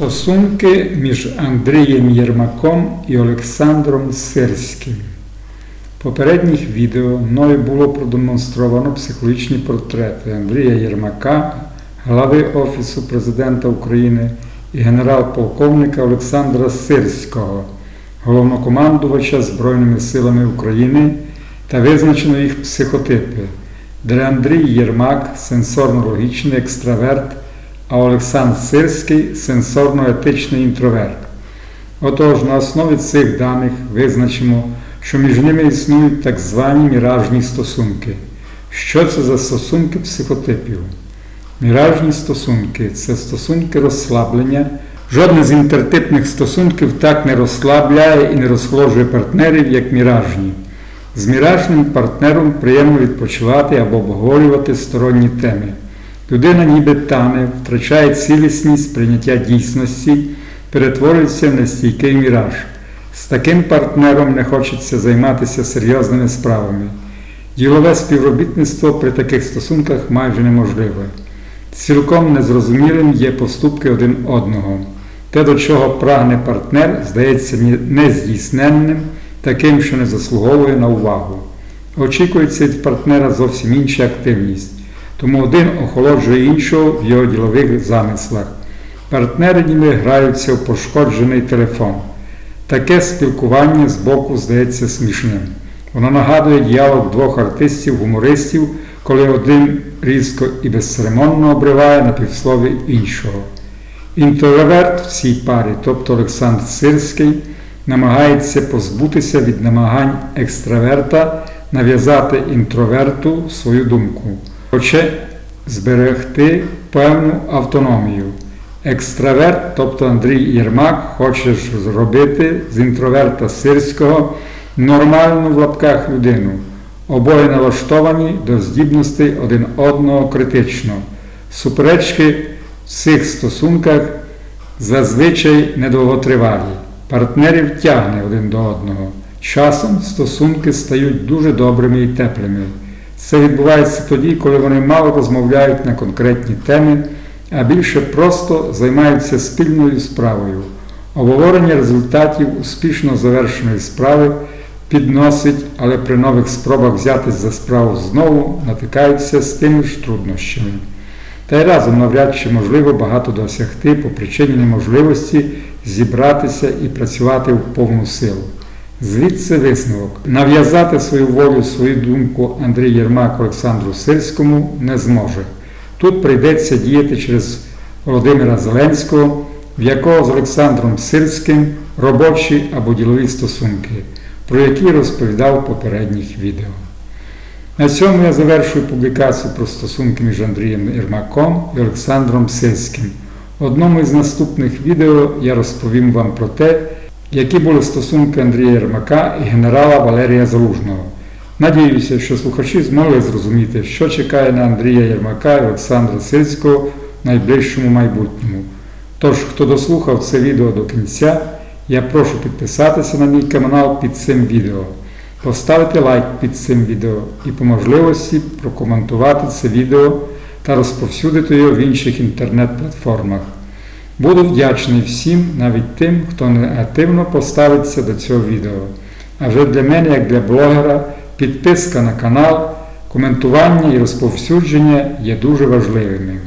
Стосунки між Андрієм Єрмаком і Олександром Сирським. В попередніх відео мною було продемонстровано психологічні портрети Андрія Єрмака, глави Офісу Президента України і генерал-полковника Олександра Сирського, головнокомандувача Збройними силами України та визначено їх психотипи, де Андрій Єрмак сенсорно-логічний екстраверт а Олександр Сирський сенсорно-етичний інтроверт. Отож, на основі цих даних визначимо, що між ними існують так звані міражні стосунки. Що це за стосунки психотипів? Міражні стосунки це стосунки розслаблення. Жодне з інтертипних стосунків так не розслабляє і не розхоложує партнерів, як міражні. З міражним партнером приємно відпочивати або обговорювати сторонні теми. Людина ніби тане, втрачає цілісність прийняття дійсності, перетворюється в нестійкий міраж. З таким партнером не хочеться займатися серйозними справами. Ділове співробітництво при таких стосунках майже неможливе. Цілком незрозумілим є поступки один одного. Те, до чого прагне партнер, здається нездійсненним, таким, що не заслуговує на увагу. Очікується від партнера зовсім інша активність. Тому один охолоджує іншого в його ділових замислах. Партнери ніби граються в пошкоджений телефон. Таке спілкування з боку здається смішним. Воно нагадує діалог двох артистів-гумористів, коли один різко і безцеремонно обриває на півслові іншого. Інтроверт в цій парі, тобто Олександр Сирський, намагається позбутися від намагань екстраверта нав'язати інтроверту свою думку хоче зберегти певну автономію. Екстраверт, тобто Андрій Єрмак, хоче зробити з інтроверта сирського нормальну в лапках людину. Обоє налаштовані до здібностей один одного критично. Суперечки в цих стосунках зазвичай недовготривалі. Партнерів тягне один до одного. Часом стосунки стають дуже добрими і теплими. Це відбувається тоді, коли вони мало розмовляють на конкретні теми, а більше просто займаються спільною справою. Обговорення результатів успішно завершеної справи підносить, але при нових спробах взятись за справу знову натикаються з тими ж труднощами. Та й разом навряд чи можливо багато досягти по причині неможливості зібратися і працювати в повну силу. Звідси висновок. Нав'язати свою волю, свою думку Андрій Єрмак Олександру Сирському не зможе. Тут прийдеться діяти через Володимира Зеленського, в якого з Олександром Сирським робочі або ділові стосунки, про які розповідав в попередніх відео. На цьому я завершую публікацію про стосунки між Андрієм Єрмаком і Олександром Сирським. В одному із наступних відео я розповім вам про те, які були стосунки Андрія Єрмака і генерала Валерія Залужного. Надіюся, що слухачі змогли зрозуміти, що чекає на Андрія Єрмака і Олександра Сильського в найближчому майбутньому. Тож, хто дослухав це відео до кінця, я прошу підписатися на мій канал під цим відео, поставити лайк під цим відео і по можливості прокоментувати це відео та розповсюдити його в інших інтернет-платформах. Буду вдячний всім, навіть тим, хто негативно поставиться до цього відео. Адже для мене, як для блогера, підписка на канал, коментування і розповсюдження є дуже важливими.